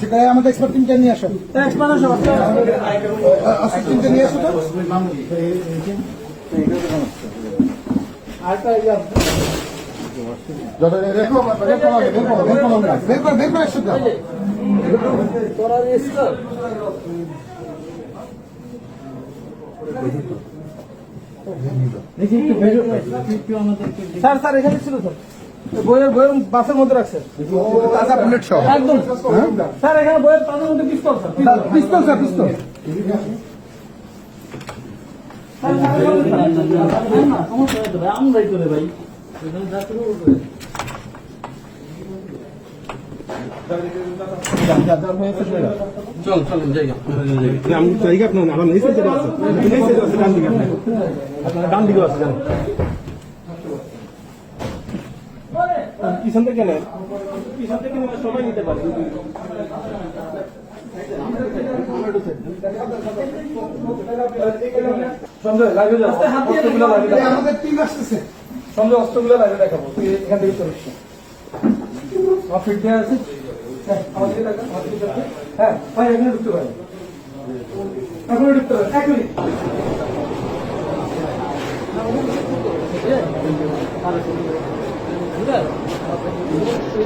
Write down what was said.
যেখানে আমাদের এক্সপার্ট টিমটা নিয়ে আসো স্যার স্যার এখানে ছিল স্যার। বইয়ের বইয়ের বাসের মধ্যে রাখছে। তাজা বুলেট সহ একদম। স্যার এখানে বইয়ের তাদের মধ্যে পিস্তল স্যার। পিস্তল স্যার পিস্তল। আমরাই করে ভাই আমি জায়গা আপনার আমার এই সাইডে আছে। আছে ডান দিকে আপনার ডান দিকে আছে জানেন? পিছন থেকে নেন। পিছন থেকে নিলে সবাই নিতে পারে সঞ্জয় অস্ত্রগুলো লাগিয়ে দেখাবো আমাদের টিম আসতেছে। সঞ্জয় অস্ত্রগুলো লাগিয়ে দেখাবো। তুই এখান থেকে চলে আমার আছে? হ্যাঁ আমাদের টাকা হ্যাঁ ভাই এখানে ঢুকতে পারেন। এখন ঢুকতে পারেন। এক মিনিট। ঘুরে